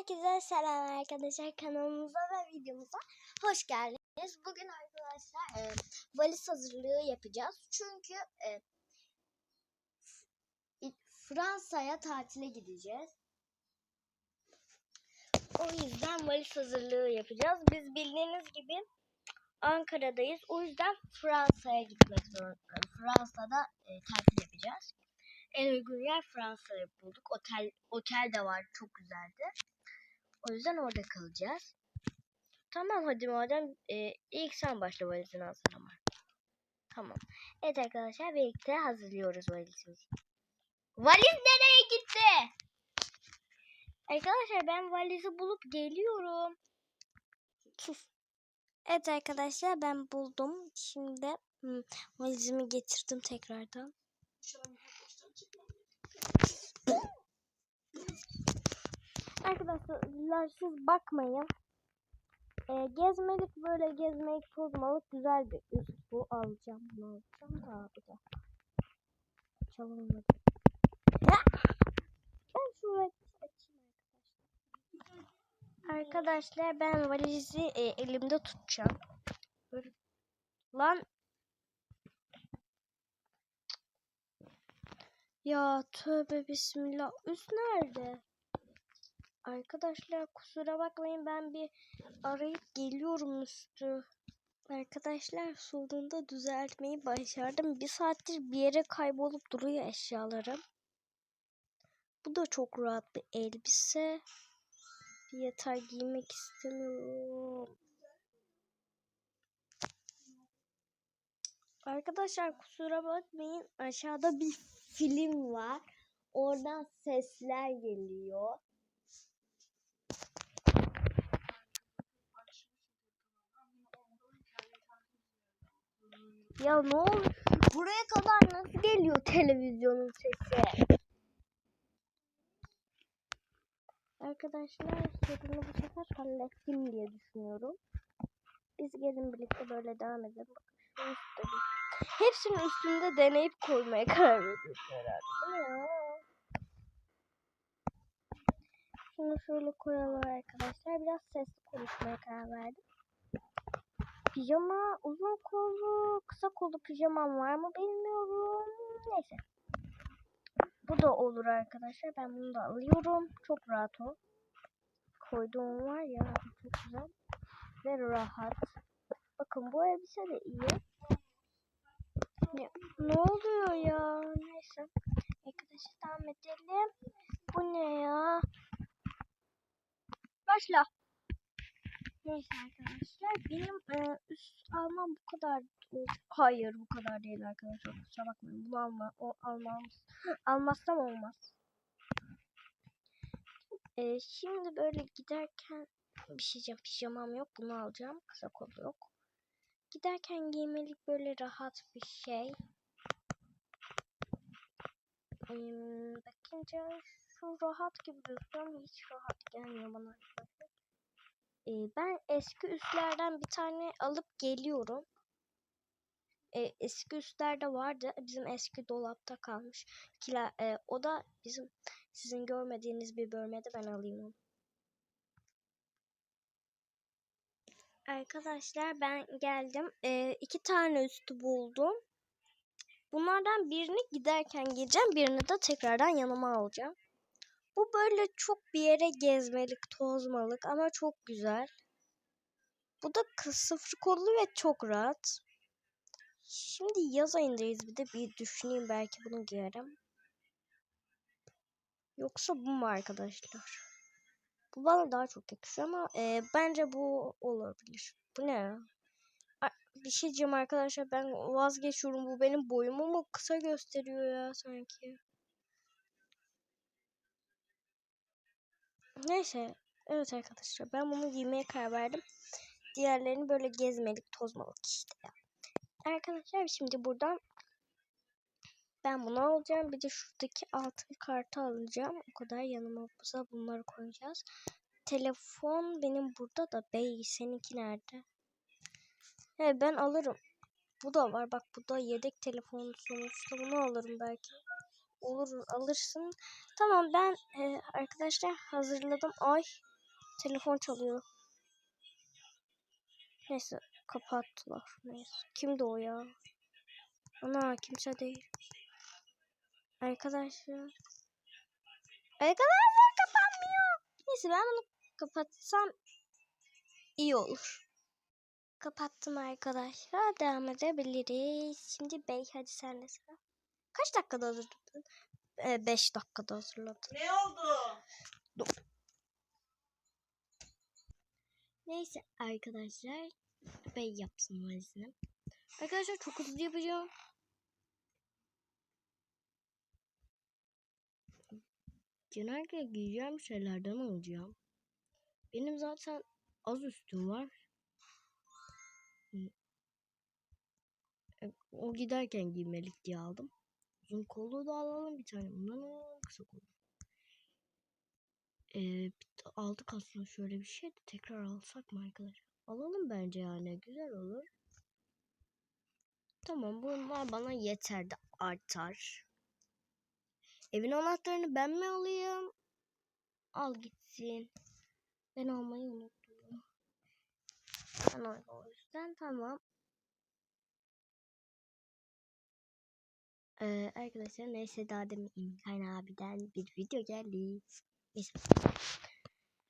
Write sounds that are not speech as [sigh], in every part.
Herkese selam arkadaşlar kanalımıza ve videomuza hoş geldiniz. Bugün arkadaşlar e, valiz hazırlığı yapacağız. Çünkü e, Fransa'ya tatile gideceğiz. O yüzden valiz hazırlığı yapacağız. Biz bildiğiniz gibi Ankara'dayız. O yüzden Fransa'ya gitmek zorundayız. Fransa'da e, tatil yapacağız. En uygun yer Fransa'yı bulduk. Otel otel de var. Çok güzeldi. O yüzden orada kalacağız. Tamam hadi madem e, ilk sen başla valizini hazırlama. Tamam. Evet arkadaşlar birlikte hazırlıyoruz valizimizi. Valiz nereye gitti? Arkadaşlar ben valizi bulup geliyorum. Evet arkadaşlar ben buldum. Şimdi hmm, valizimi getirdim tekrardan. Arkadaşlar siz bakmayın. Ee, gezmelik böyle gezmelik tozmalık güzel bir üst bu alacağım. Bunu alacağım da de. Çalınmadı. Ben şurayı açayım arkadaşlar. Arkadaşlar ben valizi e, elimde tutacağım. Lan Ya tövbe bismillah. Üst nerede? Arkadaşlar kusura bakmayın ben bir arayıp geliyorum üstü. Arkadaşlar sonunda düzeltmeyi başardım. Bir saattir bir yere kaybolup duruyor eşyalarım. Bu da çok rahat bir elbise. Bir yatağa giymek istemiyorum. Arkadaşlar kusura bakmayın aşağıda bir film var. Oradan sesler geliyor. Ya ne oldu? Buraya kadar nasıl geliyor televizyonun sesi? Arkadaşlar sorunu bu sefer hallettim diye düşünüyorum. Biz gelin birlikte böyle devam edelim. Bakın. Hepsinin üstünde deneyip koymaya karar veriyoruz herhalde. Ya? Şunu şöyle koyalım arkadaşlar. Biraz sesli konuşmaya karar verdim. Pijama uzun kollu, kısa kollu pijamam var mı bilmiyorum. Neyse. Bu da olur arkadaşlar. Ben bunu da alıyorum. Çok rahat o. Koyduğum var ya çok güzel. Ve rahat. Bakın bu elbise de iyi. Ya, ne oluyor ya? Neyse. Arkadaşlar devam edelim. Bu ne ya? Başla. Neyse arkadaşlar. Benim e, üst almam bu kadar hayır bu kadar değil arkadaşlar. Kusura bakmayın. Bunu alma o almam almazsam olmaz. E, şimdi böyle giderken bir şey diyeceğim. Pijamam yok. Bunu alacağım. Kısa kolu yok. Giderken giymelik böyle rahat bir şey. E, bakınca şu rahat gibi gözüküyor hiç rahat gelmiyor bana e, ben eski üstlerden bir tane alıp geliyorum. E, eski üstlerde vardı. Bizim eski dolapta kalmış. Kila, e, o da bizim sizin görmediğiniz bir bölmede ben alayım onu. Arkadaşlar ben geldim. E, iki tane üstü buldum. Bunlardan birini giderken giyeceğim. Birini de tekrardan yanıma alacağım. Bu böyle çok bir yere gezmelik, tozmalık ama çok güzel. Bu da sıfır kollu ve çok rahat. Şimdi yaz ayındayız bir de bir düşüneyim belki bunu giyerim. Yoksa bu mu arkadaşlar? Bu bana daha çok yakışıyor ama e, bence bu olabilir. Bu ne? Bir şey diyeceğim arkadaşlar ben vazgeçiyorum. Bu benim boyumu mu kısa gösteriyor ya sanki. Neyse. Evet arkadaşlar ben bunu giymeye karar verdim. Diğerlerini böyle gezmelik tozmalık işte. Arkadaşlar şimdi buradan ben bunu alacağım. Bir de şuradaki altın kartı alacağım. O kadar yanıma bunları koyacağız. Telefon benim burada da bey seninki nerede? He ben alırım. Bu da var bak bu da yedek telefon sonuçta bunu alırım belki olur alırsın. Tamam ben e, arkadaşlar hazırladım. Ay Telefon çalıyor. Neyse kapattılar. Neyse. Kimdi o ya? Ana kimse değil. Arkadaşlar. Arkadaşlar kapanmıyor. Neyse ben bunu kapatsam iyi olur. Kapattım arkadaşlar. Devam edebiliriz. Şimdi Bey hadi sen de sıra. Kaç dakikada hazırladın? 5 dakikada hazırladım. Ne oldu? Neyse arkadaşlar. Bey yapsın valizini. Arkadaşlar çok hızlı yapacağım. Genellikle giyeceğim şeylerden alacağım. Benim zaten az üstüm var. E, O giderken giymelik diye aldım. Uzun kollu da alalım bir tane. Bundan kısa kollu. Ee, aldık aslında şöyle bir şey de tekrar alsak mı arkadaşlar? Alalım bence yani güzel olur. Tamam bunlar bana yeter de artar. Evin anahtarını ben mi alayım? Al gitsin. Ben almayı unuttum. Ben o yüzden tamam. Ee, arkadaşlar neyse daha demin İmkan abiden bir video geldi. Neyse.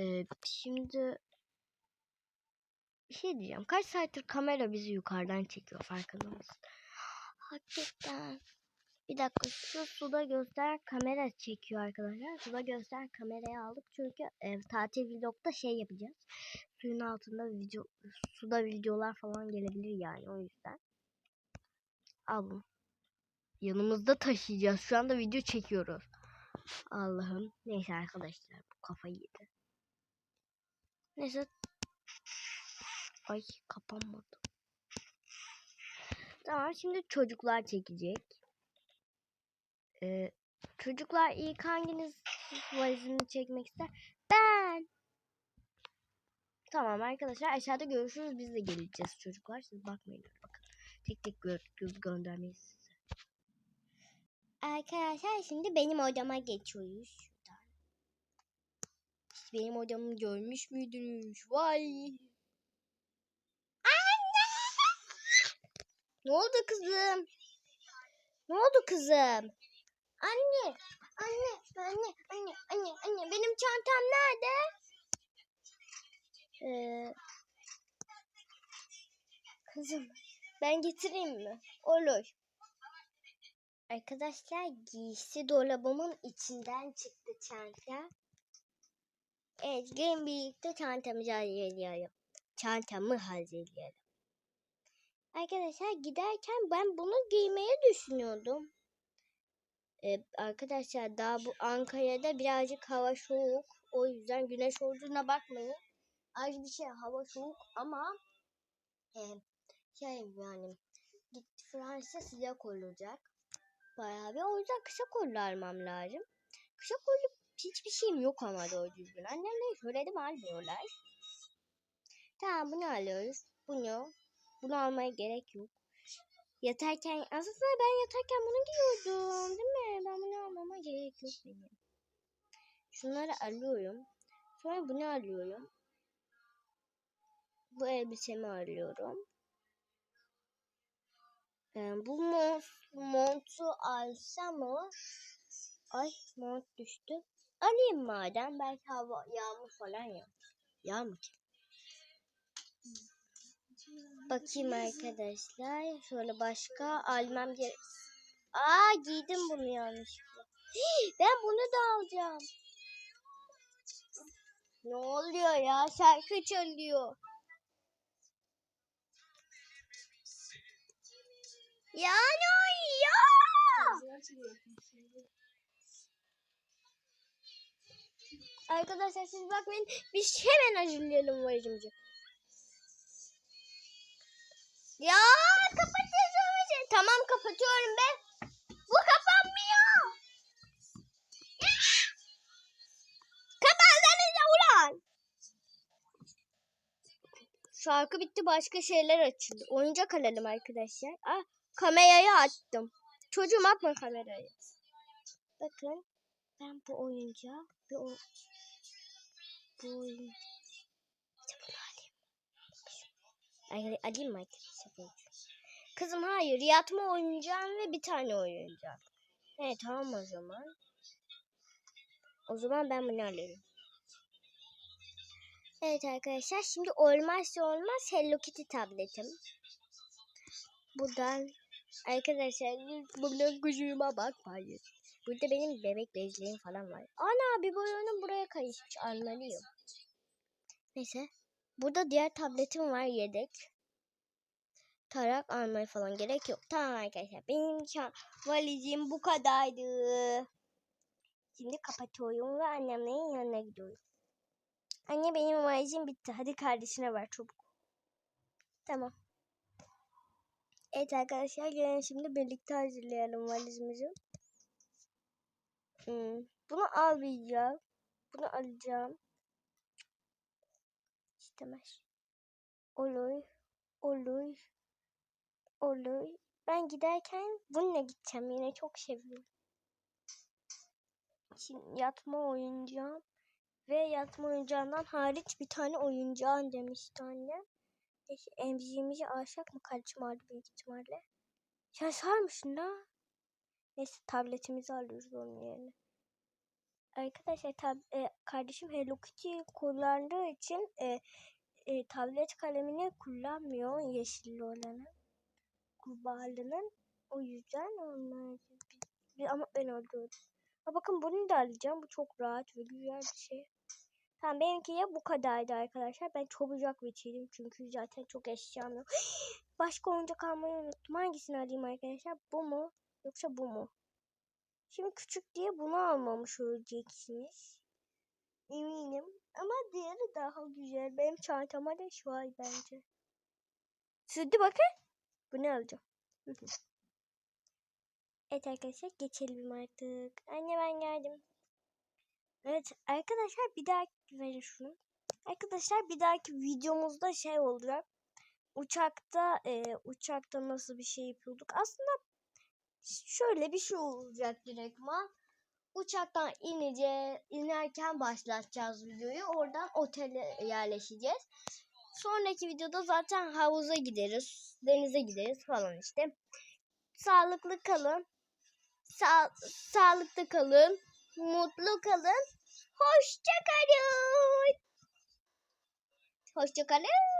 Ee, şimdi bir şey diyeceğim. Kaç saattir kamera bizi yukarıdan çekiyor farkında mısın? Hakikaten. Bir dakika şu suda göster kamera çekiyor arkadaşlar. Suda göster kamerayı aldık çünkü e, tatil vlogda şey yapacağız. Suyun altında video suda videolar falan gelebilir yani o yüzden. Al bunu. Yanımızda taşıyacağız. Şu anda video çekiyoruz. Allah'ım. Neyse arkadaşlar bu kafayı yedi. Neyse. Ay kapanmadı. Tamam şimdi çocuklar çekecek. Ee, çocuklar ilk hanginiz valizini çekmek ister? Ben. Tamam arkadaşlar aşağıda görüşürüz. Biz de geleceğiz çocuklar. Siz bakmayın. Bakın. Tek tek gö göndermeyiz. Arkadaşlar şimdi benim odama geçiyoruz. Benim odamı görmüş müydünüz? Vay. Anne! Ne oldu kızım? Ne oldu kızım? Anne, anne, anne, anne, anne, anne. Benim çantam nerede? Ee, kızım, ben getireyim mi? Olur. Arkadaşlar giysi dolabımın içinden çıktı çanta. Evet, gelin birlikte çantamızı hazırlayalım. Çantamı hazırlayalım. Arkadaşlar giderken ben bunu giymeyi düşünüyordum. Ee, arkadaşlar daha bu Ankara'da birazcık hava soğuk. O yüzden güneş olduğuna bakmayın. Az bir şey hava soğuk ama e, şey yani Fransa sıcak olacak. Bayağı bir o yüzden kısa kollu almam lazım. Kısa kollu hiçbir şeyim yok ama doğru düzgün. Annemle söyledim almıyorlar. Tamam bunu alıyoruz. Bunu. Bunu almaya gerek yok. Yatarken aslında ben yatarken bunu giyiyordum değil mi? Ben bunu almama gerek yok benim. Şunları alıyorum. Sonra bunu alıyorum. Bu elbisemi alıyorum. Ee, bu mont, montu alsam mı? Ay mont düştü. Alayım madem. Belki hava yağmur falan ya. Yağmur. Bakayım arkadaşlar. Şöyle başka almam gerek. Aa giydim bunu yanlışlıkla. Ben bunu da alacağım. Ne oluyor ya? Şarkı çalıyor. Ya ne oluyor? Arkadaşlar siz bakmayın. Biz hemen hazırlayalım valizimizi. Ya kapatıyorsun. Tamam kapatıyorum be. Bu kapanmıyor. Ya! Kapatsanıza ulan. Şarkı bitti başka şeyler açıldı. Oyuncak alalım arkadaşlar. Ah, kamerayı açtım. Çocuğum atma kamerayı. Bakın ben bu oyuncağı ve o bu oyuncağı alayım. Ay, alayım mı? Kızım hayır yatma oyuncağın ve bir tane oyuncak. Evet tamam o zaman. O zaman ben bunu alırım. Evet arkadaşlar şimdi olmazsa olmaz Hello Kitty tabletim. Buradan arkadaşlar buradan kuşuma bakmayın. Burada benim bebek bezlerim falan var. Ana bir boyunum buraya kayışmış anlarıyım. Neyse. Burada diğer tabletim var yedek. Tarak almaya falan gerek yok. Tamam arkadaşlar. Benim valizim bu kadardı. Şimdi kapatıyorum ve annemlerin yanına gidiyorum. Anne benim valizim bitti. Hadi kardeşine ver çabuk. Tamam. Evet arkadaşlar gelin şimdi birlikte hazırlayalım valizimizi. Hmm, Bunu almayacağım. Bunu alacağım. İstemez. Olur. Olur. Olur. Ben giderken bununla gideceğim. Yine çok seviyorum. Şimdi yatma oyuncağım. Ve yatma oyuncağından hariç bir tane oyuncağın demişti anne. Emziğimizi alsak mı? Kardeşim aldı büyük ihtimalle. Sen sarmışsın da. Neyse tabletimizi alıyoruz onun yerine. Arkadaşlar tab e, kardeşim Hello Kitty kullandığı için e, e, tablet kalemini kullanmıyor yeşilli olanı. Kurbağalının. O yüzden onlar ama ben öldürdüm. Ha bakın bunu da alacağım. Bu çok rahat ve güzel bir şey. Tamam benimki ya bu kadardı arkadaşlar. Ben çabucak bitirdim çünkü zaten çok eşyam yok. [gasps] Başka oyuncak almayı unuttum. Hangisini alayım arkadaşlar? Bu mu? Yoksa bu mu? Şimdi küçük diye bunu almamış olacaksınız. Eminim. Ama diğeri daha güzel. Benim çantama da şu ay bence. Sürdü bakın. Bunu alacağım. Evet arkadaşlar geçelim artık. Anne ben geldim. Evet arkadaşlar bir dahaki verin şunu. Arkadaşlar bir dahaki videomuzda şey olacak. Uçakta e, uçakta nasıl bir şey yapıyorduk? Aslında şöyle bir şey olacak direktman. Uçaktan ineceğiz, inerken başlatacağız videoyu. Oradan otele yerleşeceğiz. Sonraki videoda zaten havuza gideriz, denize gideriz falan işte. Sağlıklı kalın. Sa sağlıklı kalın. Mutlu kalın. Hoşça kalın. Hoşça kalın.